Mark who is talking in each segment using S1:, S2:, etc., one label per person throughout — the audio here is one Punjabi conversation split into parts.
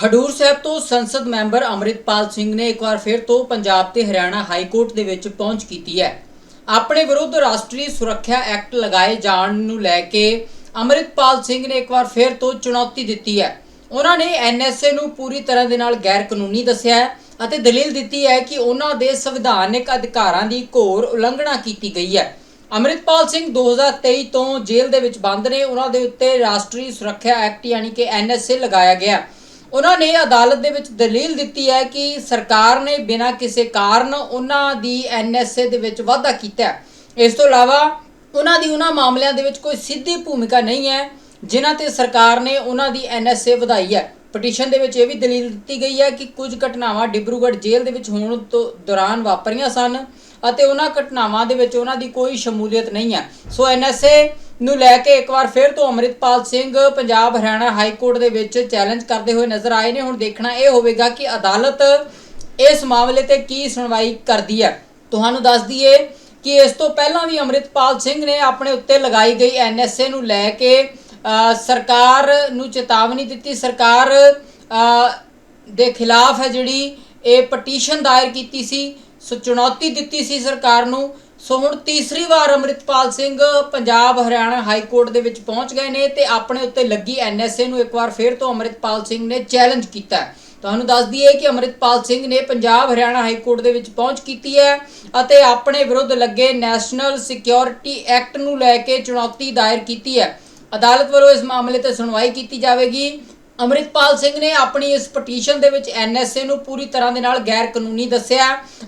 S1: ਖਡੂਰ ਸਾਹਿਬ ਤੋਂ ਸੰਸਦ ਮੈਂਬਰ ਅੰਮ੍ਰਿਤਪਾਲ ਸਿੰਘ ਨੇ ਇੱਕ ਵਾਰ ਫਿਰ ਤੋਂ ਪੰਜਾਬ ਤੇ ਹਰਿਆਣਾ ਹਾਈ ਕੋਰਟ ਦੇ ਵਿੱਚ ਪਹੁੰਚ ਕੀਤੀ ਹੈ। ਆਪਣੇ ਵਿਰੁੱਧ ਰਾਸ਼ਟਰੀ ਸੁਰੱਖਿਆ ਐਕਟ ਲਗਾਏ ਜਾਣ ਨੂੰ ਲੈ ਕੇ ਅੰਮ੍ਰਿਤਪਾਲ ਸਿੰਘ ਨੇ ਇੱਕ ਵਾਰ ਫਿਰ ਤੋਂ ਚੁਣੌਤੀ ਦਿੱਤੀ ਹੈ। ਉਹਨਾਂ ਨੇ ਐਨਐਸਏ ਨੂੰ ਪੂਰੀ ਤਰ੍ਹਾਂ ਦੇ ਨਾਲ ਗੈਰ ਕਾਨੂੰਨੀ ਦੱਸਿਆ ਹੈ ਅਤੇ ਦਲੀਲ ਦਿੱਤੀ ਹੈ ਕਿ ਉਹਨਾਂ ਦੇ ਸੰਵਿਧਾਨਿਕ ਅਧਿਕਾਰਾਂ ਦੀ ਘੋਰ ਉਲੰਘਣਾ ਕੀਤੀ ਗਈ ਹੈ। ਅੰਮ੍ਰਿਤਪਾਲ ਸਿੰਘ 2023 ਤੋਂ ਜੇਲ੍ਹ ਦੇ ਵਿੱਚ ਬੰਦ ਨੇ। ਉਹਨਾਂ ਦੇ ਉੱਤੇ ਰਾਸ਼ਟਰੀ ਸੁਰੱਖਿਆ ਐਕਟ ਯਾਨੀ ਕਿ ਐਨਐਸਏ ਲਗਾਇਆ ਗਿਆ। ਉਹਨਾਂ ਨੇ ਅਦਾਲਤ ਦੇ ਵਿੱਚ ਦਲੀਲ ਦਿੱਤੀ ਹੈ ਕਿ ਸਰਕਾਰ ਨੇ ਬਿਨਾਂ ਕਿਸੇ ਕਾਰਨ ਉਹਨਾਂ ਦੀ ਐਨਐਸਏ ਦੇ ਵਿੱਚ ਵਾਧਾ ਕੀਤਾ ਹੈ। ਇਸ ਤੋਂ ਇਲਾਵਾ ਉਹਨਾਂ ਦੀ ਉਹਨਾਂ ਮਾਮਲਿਆਂ ਦੇ ਵਿੱਚ ਕੋਈ ਸਿੱਧੀ ਭੂਮਿਕਾ ਨਹੀਂ ਹੈ, ਜਿਨ੍ਹਾਂ ਤੇ ਸਰਕਾਰ ਨੇ ਉਹਨਾਂ ਦੀ ਐਨਐਸਏ ਵਧਾਈ ਹੈ। ਪਟੀਸ਼ਨ ਦੇ ਵਿੱਚ ਇਹ ਵੀ ਦਲੀਲ ਦਿੱਤੀ ਗਈ ਹੈ ਕਿ ਕੁਝ ਘਟਨਾਵਾਂ ਡਿਬਰੂਗੜ੍ਹ ਜੇਲ੍ਹ ਦੇ ਵਿੱਚ ਹੋਣ ਤੋਂ ਦੌਰਾਨ ਵਾਪਰੀਆਂ ਸਨ ਅਤੇ ਉਹਨਾਂ ਘਟਨਾਵਾਂ ਦੇ ਵਿੱਚ ਉਹਨਾਂ ਦੀ ਕੋਈ ਸ਼ਮੂਲੀਅਤ ਨਹੀਂ ਹੈ। ਸੋ ਐਨਐਸਏ ਨੂੰ ਲੈ ਕੇ ਇੱਕ ਵਾਰ ਫਿਰ ਤੋਂ ਅੰਮ੍ਰਿਤਪਾਲ ਸਿੰਘ ਪੰਜਾਬ ਹਰਿਆਣਾ ਹਾਈ ਕੋਰਟ ਦੇ ਵਿੱਚ ਚੈਲੰਜ ਕਰਦੇ ਹੋਏ ਨਜ਼ਰ ਆਏ ਨੇ। ਹੁਣ ਦੇਖਣਾ ਇਹ ਹੋਵੇਗਾ ਕਿ ਅਦਾਲਤ ਇਸ ਮਾਮਲੇ ਤੇ ਕੀ ਸੁਣਵਾਈ ਕਰਦੀ ਹੈ। ਤੁਹਾਨੂੰ ਦੱਸ ਦਈਏ ਕਿ ਇਸ ਤੋਂ ਪਹਿਲਾਂ ਵੀ ਅੰਮ੍ਰਿਤਪਾਲ ਸਿੰਘ ਨੇ ਆਪਣੇ ਉੱਤੇ ਲਗਾਈ ਗਈ ਐਨਐਸਏ ਨੂੰ ਲੈ ਕੇ ਸਰਕਾਰ ਨੂੰ ਚੇਤਾਵਨੀ ਦਿੱਤੀ। ਸਰਕਾਰ ਦੇ ਖਿਲਾਫ ਹੈ ਜਿਹੜੀ ਇਹ ਪਟੀਸ਼ਨ ਦਾਇਰ ਕੀਤੀ ਸੀ। ਸੋ ਚੁਣੌਤੀ ਦਿੱਤੀ ਸੀ ਸਰਕਾਰ ਨੂੰ। ਸੋ ਹੁਣ ਤੀਸਰੀ ਵਾਰ ਅੰਮ੍ਰਿਤਪਾਲ ਸਿੰਘ ਪੰਜਾਬ ਹਰਿਆਣਾ ਹਾਈ ਕੋਰਟ ਦੇ ਵਿੱਚ ਪਹੁੰਚ ਗਏ ਨੇ ਤੇ ਆਪਣੇ ਉੱਤੇ ਲੱਗੀ ਐਨਐਸਏ ਨੂੰ ਇੱਕ ਵਾਰ ਫੇਰ ਤੋਂ ਅੰਮ੍ਰਿਤਪਾਲ ਸਿੰਘ ਨੇ ਚੈਲੰਜ ਕੀਤਾ ਤੁਹਾਨੂੰ ਦੱਸ ਦਈਏ ਕਿ ਅੰਮ੍ਰਿਤਪਾਲ ਸਿੰਘ ਨੇ ਪੰਜਾਬ ਹਰਿਆਣਾ ਹਾਈ ਕੋਰਟ ਦੇ ਵਿੱਚ ਪਹੁੰਚ ਕੀਤੀ ਹੈ ਅਤੇ ਆਪਣੇ ਵਿਰੁੱਧ ਲੱਗੇ ਨੈਸ਼ਨਲ ਸਿਕਿਉਰਿਟੀ ਐਕਟ ਨੂੰ ਲੈ ਕੇ ਚੁਣੌਤੀ ਦਾਇਰ ਕੀਤੀ ਹੈ। ਅਦਾਲਤ ਵੱਲੋਂ ਇਸ ਮਾਮਲੇ ਤੇ ਸੁਣਵਾਈ ਕੀਤੀ ਜਾਵੇਗੀ। ਅੰਮ੍ਰਿਤਪਾਲ ਸਿੰਘ ਨੇ ਆਪਣੀ ਇਸ ਪਟੀਸ਼ਨ ਦੇ ਵਿੱਚ ਐਨਐਸਏ ਨੂੰ ਪੂਰੀ ਤਰ੍ਹਾਂ ਦੇ ਨਾਲ ਗੈਰ ਕਾਨੂੰਨੀ ਦੱਸਿਆ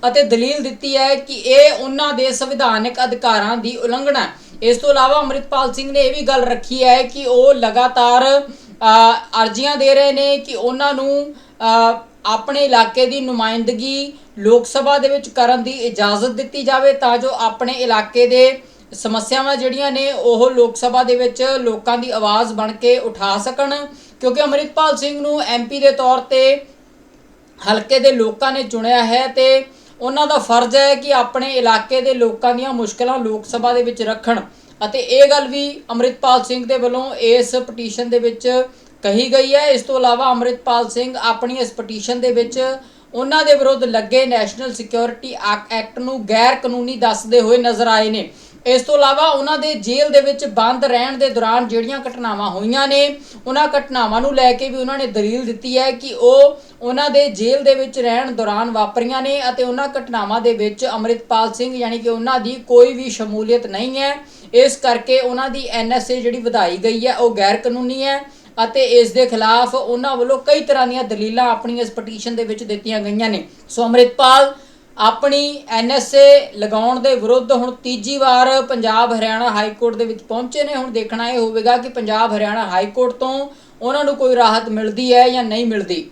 S1: ਅਤੇ ਦਲੀਲ ਦਿੱਤੀ ਹੈ ਕਿ ਇਹ ਉਹਨਾਂ ਦੇ ਸੰਵਿਧਾਨਕ ਅਧਿਕਾਰਾਂ ਦੀ ਉਲੰਘਣਾ ਇਸ ਤੋਂ ਇਲਾਵਾ ਅੰਮ੍ਰਿਤਪਾਲ ਸਿੰਘ ਨੇ ਇਹ ਵੀ ਗੱਲ ਰੱਖੀ ਹੈ ਕਿ ਉਹ ਲਗਾਤਾਰ ਅਰਜ਼ੀਆਂ ਦੇ ਰਹੇ ਨੇ ਕਿ ਉਹਨਾਂ ਨੂੰ ਆਪਣੇ ਇਲਾਕੇ ਦੀ ਨੁਮਾਇੰਦਗੀ ਲੋਕ ਸਭਾ ਦੇ ਵਿੱਚ ਕਰਨ ਦੀ ਇਜਾਜ਼ਤ ਦਿੱਤੀ ਜਾਵੇ ਤਾਂ ਜੋ ਆਪਣੇ ਇਲਾਕੇ ਦੇ ਸਮੱਸਿਆਵਾਂ ਜਿਹੜੀਆਂ ਨੇ ਉਹ ਲੋਕ ਸਭਾ ਦੇ ਵਿੱਚ ਲੋਕਾਂ ਦੀ ਆਵਾਜ਼ ਬਣ ਕੇ ਉਠਾ ਸਕਣ ਕਿਉਂਕਿ ਅੰਮ੍ਰਿਤਪਾਲ ਸਿੰਘ ਨੂੰ ਐਮਪੀ ਦੇ ਤੌਰ ਤੇ ਹਲਕੇ ਦੇ ਲੋਕਾਂ ਨੇ ਚੁਣਿਆ ਹੈ ਤੇ ਉਹਨਾਂ ਦਾ ਫਰਜ਼ ਹੈ ਕਿ ਆਪਣੇ ਇਲਾਕੇ ਦੇ ਲੋਕਾਂ ਦੀਆਂ ਮੁਸ਼ਕਲਾਂ ਲੋਕ ਸਭਾ ਦੇ ਵਿੱਚ ਰੱਖਣ। ਅਤੇ ਇਹ ਗੱਲ ਵੀ ਅੰਮ੍ਰਿਤਪਾਲ ਸਿੰਘ ਦੇ ਵੱਲੋਂ ਇਸ ਪਟੀਸ਼ਨ ਦੇ ਵਿੱਚ ਕਹੀ ਗਈ ਹੈ। ਇਸ ਤੋਂ ਇਲਾਵਾ ਅੰਮ੍ਰਿਤਪਾਲ ਸਿੰਘ ਆਪਣੀ ਇਸ ਪਟੀਸ਼ਨ ਦੇ ਵਿੱਚ ਉਹਨਾਂ ਦੇ ਵਿਰੁੱਧ ਲੱਗੇ ਨੈਸ਼ਨਲ ਸਿਕਿਉਰਿਟੀ ਐਕਟ ਨੂੰ ਗੈਰ ਕਾਨੂੰਨੀ ਦੱਸਦੇ ਹੋਏ ਨਜ਼ਰ ਆਏ ਨੇ। ਇਸ ਤੋਂ ਇਲਾਵਾ ਉਹਨਾਂ ਦੇ ਜੇਲ੍ਹ ਦੇ ਵਿੱਚ ਬੰਦ ਰਹਿਣ ਦੇ ਦੌਰਾਨ ਜਿਹੜੀਆਂ ਘਟਨਾਵਾਂ ਹੋਈਆਂ ਨੇ, ਉਹਨਾਂ ਘਟਨਾਵਾਂ ਨੂੰ ਲੈ ਕੇ ਵੀ ਉਹਨਾਂ ਨੇ ਦਲੀਲ ਦਿੱਤੀ ਹੈ ਕਿ ਉਹ ਉਹਨਾਂ ਦੇ ਜੇਲ੍ਹ ਦੇ ਵਿੱਚ ਰਹਿਣ ਦੌਰਾਨ ਵਾਪਰੀਆਂ ਨੇ ਅਤੇ ਉਹਨਾਂ ਘਟਨਾਵਾਂ ਦੇ ਵਿੱਚ ਅੰਮ੍ਰਿਤਪਾਲ ਸਿੰਘ ਯਾਨੀ ਕਿ ਉਹਨਾਂ ਦੀ ਕੋਈ ਵੀ ਸ਼ਮੂਲੀਅਤ ਨਹੀਂ ਹੈ। ਇਸ ਕਰਕੇ ਉਹਨਾਂ ਦੀ ਐਨਐਸਏ ਜਿਹੜੀ ਵਧਾਈ ਗਈ ਹੈ, ਉਹ ਗੈਰ ਕਾਨੂੰਨੀ ਹੈ ਅਤੇ ਇਸ ਦੇ ਖਿਲਾਫ ਉਹਨਾਂ ਵੱਲੋਂ ਕਈ ਤਰ੍ਹਾਂ ਦੀਆਂ ਦਲੀਲਾਂ ਆਪਣੀ ਇਸ ਪਟੀਸ਼ਨ ਦੇ ਵਿੱਚ ਦਿੱਤੀਆਂ ਗਈਆਂ ਨੇ। ਸੋ ਅੰਮ੍ਰਿਤਪਾਲ ਆਪਣੀ ਐਨਐਸਏ ਲਗਾਉਣ ਦੇ ਵਿਰੁੱਧ ਹੁਣ ਤੀਜੀ ਵਾਰ ਪੰਜਾਬ ਹਰਿਆਣਾ ਹਾਈ ਕੋਰਟ ਦੇ ਵਿੱਚ ਪਹੁੰਚੇ ਨੇ। ਹੁਣ ਦੇਖਣਾ ਇਹ ਹੋਵੇਗਾ ਕਿ ਪੰਜਾਬ ਹਰਿਆਣਾ ਹਾਈ ਕੋਰਟ ਤੋਂ ਉਹਨਾਂ ਨੂੰ ਕੋਈ ਰਾਹਤ ਮਿਲਦੀ ਹੈ ਜਾਂ ਨਹੀਂ ਮਿਲਦੀ।